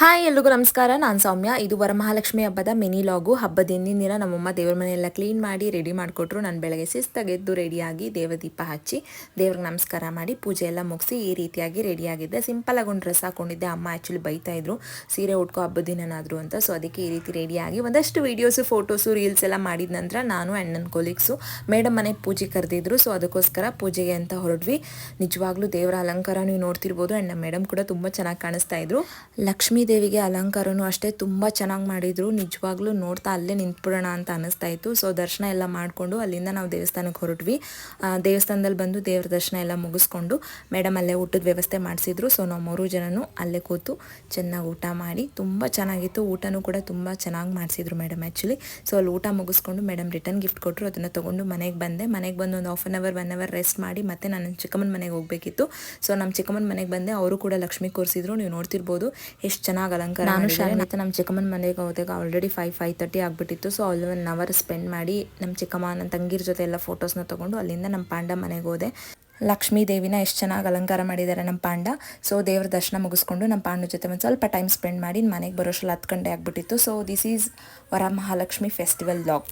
Hi, ಎಲ್ರಿಗೂ ನಮಸ್ಕಾರ. ನಾನು ಸೌಮ್ಯ. ಇದು ವರಮಹಾಲಕ್ಷ್ಮಿ ಹಬ್ಬದ ಮಿನಿ ಲಾಗು. ಹಬ್ಬದ ಹಿಂದಿನ ದಿನ ನಮ್ಮಮ್ಮ ದೇವ್ರ ಮನೆಯೆಲ್ಲ ಕ್ಲೀನ್ ಮಾಡಿ, ರೆಡಿ ಮಾಡಿಕೊಟ್ರು. ನಾನು ಬೆಳಗ್ಗೆ ಶಿಸ್ತಾಗೆದ್ದು ರೆಡಿಯಾಗಿ ದೇವದೀಪ ಹಚ್ಚಿ, ದೇವ್ರಿಗೆ ನಮಸ್ಕಾರ ಮಾಡಿ ಪೂಜೆ ಎಲ್ಲ ಮುಗಿಸಿ ಈ ರೀತಿಯಾಗಿ ರೆಡಿಯಾಗಿದ್ದೆ. ಸಿಂಪಲಾಗಿ ಒಂದು ಡ್ರೆಸ್ ಹಾಕೊಂಡಿದ್ದೆ. ಅಮ್ಮ ಆ್ಯಕ್ಚುಲಿ ಬೈತಾ ಇದ್ರು, ಸೀರೆ ಉಟ್ಕೋ ಹಬ್ಬದ ದಿನನಾದ್ರು ಅಂತ. ಸೊ ಅದಕ್ಕೆ ಈ ರೀತಿ ರೆಡಿಯಾಗಿ ಒಂದಷ್ಟು ವೀಡಿಯೋಸು ಫೋಟೋಸು ರೀಲ್ಸ್ ಎಲ್ಲ ಮಾಡಿದ ನಂತರ ನಾನು ಆ್ಯಂಡ್ ನನ್ನ ಕೊಲೀಗ್ಸು ಮೇಡಮ್ ಮನೆಗೆ ಪೂಜೆ ಕರೆದಿದ್ರು. ಸೊ ಅದಕ್ಕೋಸ್ಕರ ಪೂಜೆಗೆ ಅಂತ ಹೊರಡ್ವಿ ನಿಜವಾಗ್ಲೂ ದೇವರ ಅಲಂಕಾರ ನೀವು ನೋಡ್ತಿರ್ಬೋದು. ಆ್ಯಂಡ್ ನಮ್ಮ ಮೇಡಮ್ ಕೂಡ ತುಂಬ ಚೆನ್ನಾಗಿ ಕಾಣಿಸ್ತಾ ಇದ್ರು. ಲಕ್ಷ್ಮೀ ದೇವಿಗೆ ಅಲಂಕಾರನೂ ಅಷ್ಟೇ ತುಂಬ ಚೆನ್ನಾಗಿ ಮಾಡಿದ್ರು. ನಿಜವಾಗ್ಲೂ ನೋಡ್ತಾ ಅಲ್ಲೇ ನಿಂತ್ಬಿಡೋಣ ಅಂತ ಅನಿಸ್ತಾ ಇತ್ತು. ಸೊ ದರ್ಶನ ಎಲ್ಲ ಮಾಡಿಕೊಂಡು ಅಲ್ಲಿಂದ ನಾವು ದೇವಸ್ಥಾನಕ್ಕೆ ಹೊರಟ್ವಿ. ದೇವಸ್ಥಾನದಲ್ಲಿ ಬಂದು ದೇವ್ರ ದರ್ಶನ ಎಲ್ಲ ಮುಗಿಸ್ಕೊಂಡು ಮೇಡಮ್ ಅಲ್ಲೇ ಊಟದ ವ್ಯವಸ್ಥೆ ಮಾಡಿಸಿದ್ರು. ಸೊ ನಾವು ಮೂರು ಜನನೂ ಅಲ್ಲೇ ಕೂತು ಚೆನ್ನಾಗಿ ಊಟ ಮಾಡಿ ತುಂಬ ಚೆನ್ನಾಗಿತ್ತು. ಊಟನೂ ಕೂಡ ತುಂಬ ಚೆನ್ನಾಗಿ ಮಾಡಿಸಿದ್ರು ಮೇಡಮ್ ಆ್ಯಕ್ಚುಲಿ ಸೊ ಅಲ್ಲಿ ಊಟ ಮುಗಿಸ್ಕೊಂಡು ಮೇಡಮ್ ರಿಟರ್ನ್ ಗಿಫ್ಟ್ ಕೊಟ್ಟರು. ಅದನ್ನು ತೊಗೊಂಡು ಮನೆಗೆ ಬಂದೆ. ಮನೆಗೆ ಬಂದು ಒಂದು half an hour one hour rest ಮಾಡಿ ಮತ್ತೆ ನಾನು ಚಿಕ್ಕಮ್ಮನ ಮನೆಗೆ ಹೋಗಬೇಕಿತ್ತು. ಸೊ ನಮ್ಮ ಚಿಕ್ಕಮ್ಮನ ಮನೆಗೆ ಬಂದೆ. ಅವರು ಕೂಡ ಲಕ್ಷ್ಮಿ ಕೂರಿಸಿದ್ರು. ನೀವು ನೋಡ್ತಿರ್ಬೋದು. ಎಷ್ಟು ಚೆನ್ನಾಗಿ ಅಲಂಕಾರ ನಾನು ಮತ್ತೆ ನಮ್ಮ ಚಿಕ್ಕಮ್ಮನ ಮನೆಗೆ ಹೋದಾಗ ಆಲ್ರೆಡಿ ಫೈವ್ ಫೈವ್ ತರ್ಟಿ ಆಗಿಬಿಟ್ಟಿತ್ತು. ಸೊ ಅಲ್ಲಿ ಒನ್ ಅವರ್ ಸ್ಪೆಂಡ್ ಮಾಡಿ ನಮ್ಮ ಚಿಕ್ಕಮ್ಮ ನನ್ನ ತಂಗಿರ ಜೊತೆ ಎಲ್ಲ ಫೋಟೋಸ್ನ ತೊಗೊಂಡು ಅಲ್ಲಿಂದ ನಮ್ಮ ಪಾಂಡ ಮನೆಗೆ ಹೋದೆ. ಲಕ್ಷ್ಮೀ ದೇವಿನ ಎಷ್ಟು ಚೆನ್ನಾಗಿ ಅಲಂಕಾರ ಮಾಡಿದ್ದಾರೆ ನಮ್ಮ ಪಾಂಡ. ಸೊ ದೇವ್ರ ದರ್ಶನ ಮುಗಿಸ್ಕೊಂಡು ನಮ್ಮ ಪಾಂಡ ಜೊತೆ ಒಂದು ಸ್ವಲ್ಪ ಟೈಮ್ ಸ್ಪೆಂಡ್ ಮಾಡಿ ಮನೆಗೆ ಬರೋಷ್ಟರಲ್ಲಿ ಹತ್ತು ಗಂಟೆ ಆಗಿಬಿಟ್ಟಿತ್ತು. So this is Varamahalakshmi festival log